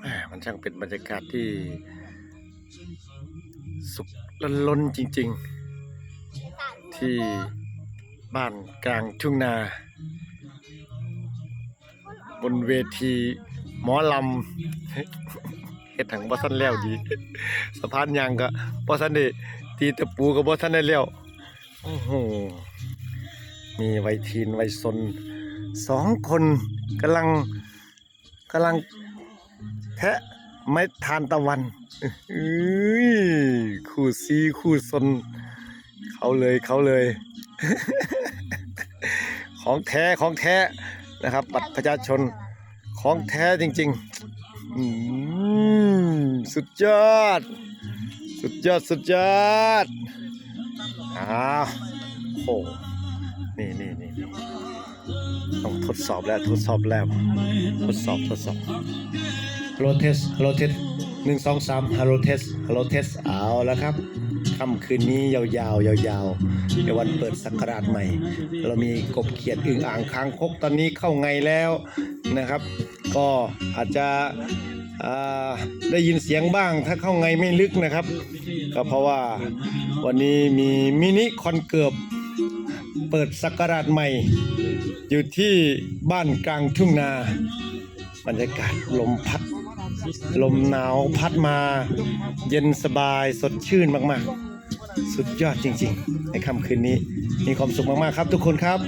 แหมมันช่างเป็นบรรยากาศที่สุขล้นๆจริง ๆ ที่บ้านกลางทุ่งนา บนเวทีหมอลำเฮ็ดถังบ่ทันแล้วดีสะพานยางก็บ่ทันได้ตีตะปูก็บ่ทันได้แล้วโอ้โหมีวัยทีนวัยซนสองคนกำลังกำลัง แทะไม้ทานตะวันอื้อคู่ซีคู่ซนเขาเลยเขาเลย ของแท้ของแท้นะครับ บัตรประชาชนของแท้จริงๆอืมสุดยอด สุดยอดสุดยอดอ้าวโอ้นี่นี่นี่นี่ต้องทดสอบแล้วทดสอบแล้ว ทดสอบทดสอบ ฮัลโหลเทสฮัลโหลเทสหนึ่งสองสามฮัลโหลเทสฮัลโหลเทสเอาแล้วครับค่ำคืนนี้ยาวๆยาวๆในวันเปิดสักราชใหม่ เรามีกบเขียดอึ่งอ่างค้างคกตอนนี้เข้าไงแล้วนะครับ ก็อาจจะได้ยินเสียงบ้างถ้าเข้าไงไม่ลึกนะครับ ก็เพราะว่าวันนี้มีมินิคอนเกิบเปิดสักราชใหม่ อยู่ที่บ้านกลางทุ่งนา บรรยากาศลมพัด ลมหนาวพัดมาเย็นสบายสดชื่นมากๆ สุดยอดจริงๆ ในค่ำคืนนี้มีความสุขมากๆครับทุกคนครับ